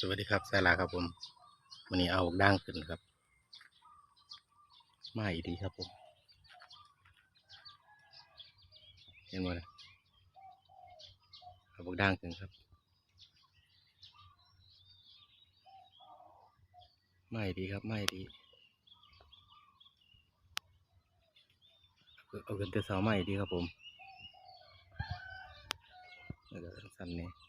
สวัสดีครับสายลาครับผมวันนี้เอาด่างขึ้นครับมาอีกดีครับผม เห็นไหมนะเอาบกด่างขึ้นครับไม่ดีครับไม่ดีเอาเอาขึ้นแต่เสาไม่ดีครับผมแล้วก็สั้นๆ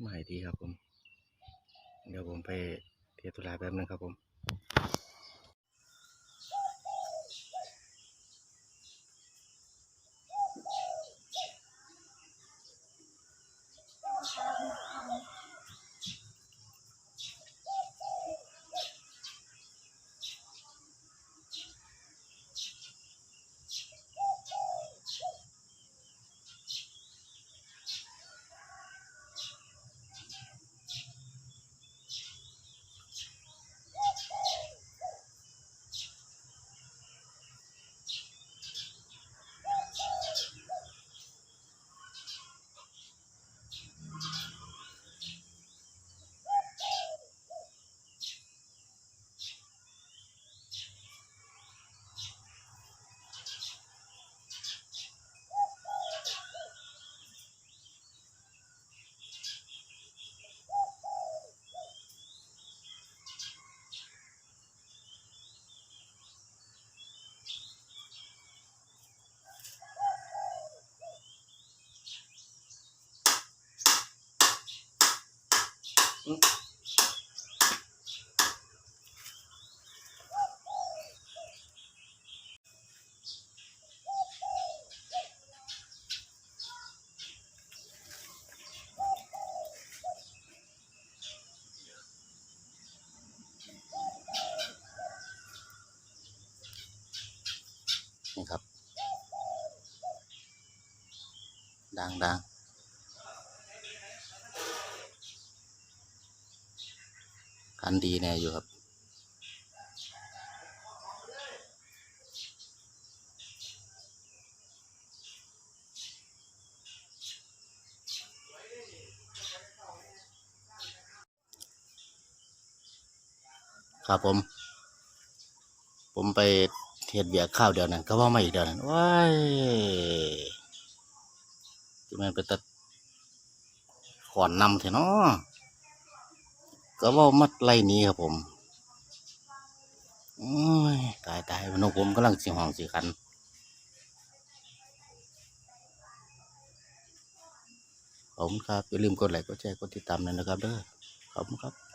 ใหม่ดีครับผม เดี๋ยวผมไปเทียบตุลาแป๊บนึงครับผม นี่ครับดังดัง คันดีแน่อยู่ครับ ครับผม ผมไปเทียดเบียร์ข้าวเดียวนั้นก็ว่าไมาอีกเดียวนั้นว้ายที่มันเป็นตะขอนนำเถอะเนาะ ก็ว่ามัดไล่นี้ครับผมโอ้ยตายตายมันกผมกำลังสิห้องสีคันผมครับอย่าลืมกดไลค์กดแชร์กดติดตามด้วยนะครับเด้อขอบคุณครับ